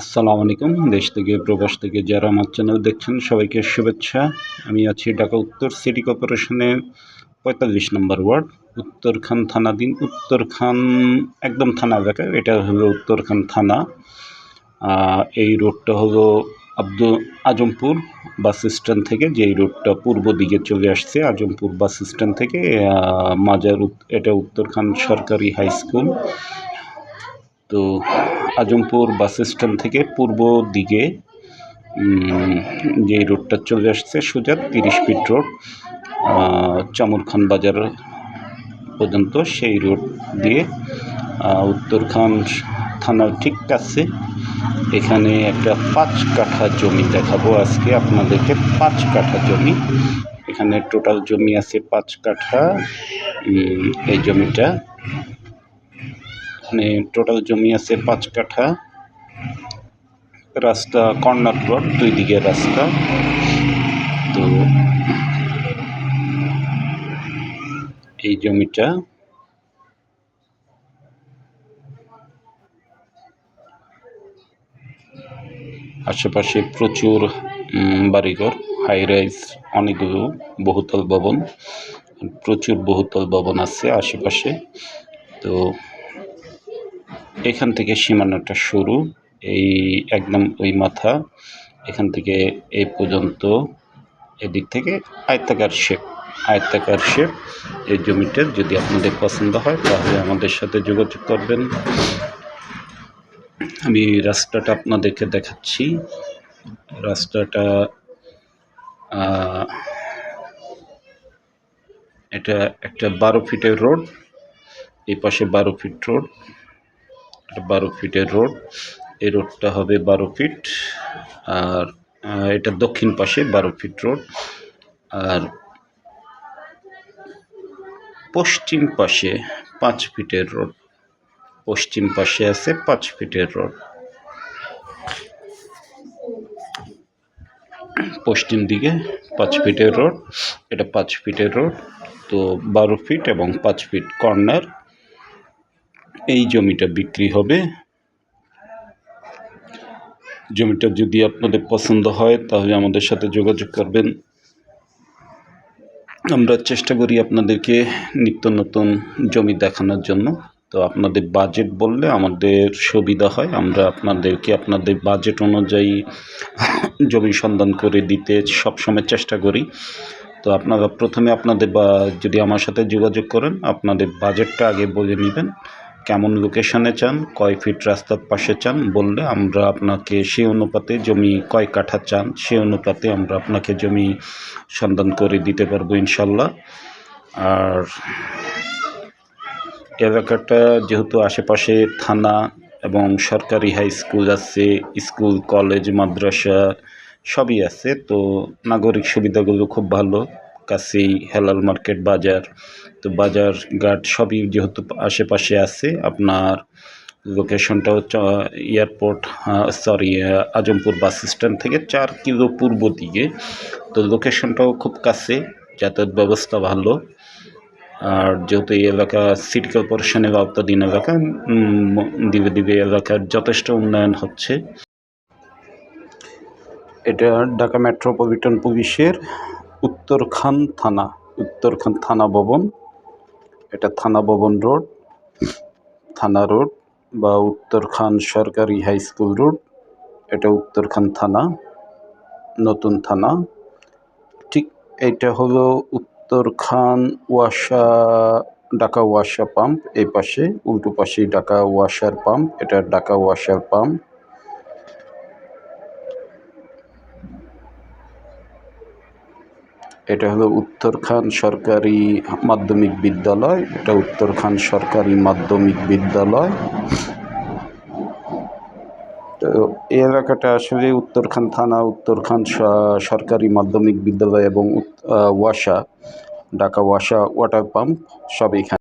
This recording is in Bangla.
আসসালামু আলাইকুম, দেশ থেকে, প্রবাস থেকে যারা আমার চ্যানেল দেখছেন, সবাইকে শুভেচ্ছা। আমি আছি ঢাকা উত্তর সিটি কর্পোরেশনের পঁয়তাল্লিশ নম্বর ওয়ার্ড উত্তরখান থানাধীন উত্তরখান একদম থানা এলাকা এটা হলো উত্তরখান থানা। এই রোডটা হলো আব্দুল আজমপুর বাস স্ট্যান্ড থেকে যে রোডটা পূর্ব দিকে চলে আসছে, আজমপুর বাস স্ট্যান্ড থেকে মাজার এটা উত্তরখান সরকারি হাই স্কুল তো আজমপুর বাস স্ট্যান্ড থেকে পূর্ব দিকে যে রোডটা চলে আসছে সোজা তিরিশ ফিট রোড চামুরখান বাজার পর্যন্ত সেই রোড দিয়ে উত্তরখান থানার ঠিক কাছে এখানে একটা পাঁচ কাঠা জমি দেখাবো আজকে আপনাদেরকে। পাঁচ কাঠা জমি, এখানে টোটাল জমি আছে পাঁচ কাঠা এই জমিটা। এখানে টোটাল জমি আছে পাঁচ কাঠা। রাস্তা কর্নার প্লট দুই দিকে রাস্তা। তো এই জমিটা আশেপাশে প্রচুর বাড়িঘর হাই রাইজ অনেকগুলো বহুতল ভবন। প্রচুর বহুতল ভবন আছে আশেপাশে। তো এখান থেকে সীমানাটা শুরু, এই একদম ওই মাথা, এখান থেকে এই পর্যন্ত, এদিক থেকে আয়তাকার শেপ আয়তাকার শেপ, এই জমিটার যদি আপনাদের পছন্দ হয়, তাহলে আমাদের সাথে যোগাযোগ করবেন। আমি রাস্তাটা আপনাদেরকে দেখাচ্ছি। রাস্তাটা এটা একটা বারো ফিটের রোড, এই পাশে বারো ফিট রোড। এটা বারো ফিটের রোড। এই রোডটা হবে বারো ফিট। আর এটা দক্ষিণ পাশে বারো ফিট রোড। আর পশ্চিম পাশে পাঁচ ফিটের রোড। পশ্চিম পাশে আছে পাঁচ ফিটের রোড। পশ্চিম দিকে পাঁচ ফিটের রোড। এটা পাঁচ ফিটের রোড। তো বারো ফিট এবং পাঁচ ফিট কর্নার। এই জমিটা বিক্রি হবে। জমিটা যদি আপনাদের পছন্দ হয়, তাহলে আমাদের সাথে যোগাযোগ করবেন। আমরা চেষ্টা করি আপনাদেরকে নিত্য নতুন জমি দেখানোর জন্য। তো আপনাদের বাজেট বললে আমাদের সুবিধা হয়। আমরা আপনাদেরকে আপনাদের বাজেট অনুযায়ী জমি সন্ধান করে দিতে সবসময় চেষ্টা করি। তো আপনারা প্রথমে আপনাদের বা যদি আমার সাথে যোগাযোগ করেন, আপনাদের বাজেটটা আগে বলে নেবেন। কেমন লোকেশনে চান, কয় ফিট রাস্তার পাশে চান বললে আমরা আপনাকে সেই অনুপাতে জমি কয় কাঠা চান, সেই অনুপাতে আমরা আপনাকে জমি সন্ধান করে দিতে পারব ইনশাল্লাহ। আর এলাকাটা যেহেতু আশেপাশে থানা এবং সরকারি হাই স্কুল আছে স্কুল কলেজ মাদ্রাসা সবই আছে, তো নাগরিক সুবিধাগুলো খুব ভালো। কাছেই হেলাল মার্কেট, বাজার। তো বাজার ঘাট সবই যেহেতু আশেপাশে আছে, আপনার লোকেশনটা হচ্ছে airport sorry Azampur bus stand থেকে চার কিলো পূর্ব দিকে। তো লোকেশনটাও খুব কাছে, যাতায়াত ব্যবস্থা ভালো। আর যেহেতু এই এলাকা সিটি কর্পোরেশনের আওতাধীন এলাকা দিকে দিকে এলাকার যথেষ্ট উন্নয়ন হচ্ছে। এটা ঢাকা মেট্রোপলিটন পুলিশের উত্তরখান থানা উত্তরখান থানা ভবন। এটা থানা ভবন রোড, থানা রোড বা উত্তরখান সরকারি হাই স্কুল রোড। এটা উত্তরখান থানা, নতুন থানা। ঠিক এটা হলো উত্তরখান ওয়াসা, ঢাকা ওয়াসা পাম্প, এই পাশে, উল্টো পাশে ঢাকা ওয়াসার পাম্প। এটা ঢাকা ওয়াসার পাম্প। এটা হলো উত্তরখান সরকারি মাধ্যমিক বিদ্যালয়, এটা উত্তরখান সরকারি মাধ্যমিক বিদ্যালয়। তো এই এলাকাটা আসলে উত্তরখান থানা, উত্তরখান সরকারি মাধ্যমিক বিদ্যালয় এবং ওয়াসা, ঢাকা ওয়াসা ওয়াটার পাম্প সব এখানে।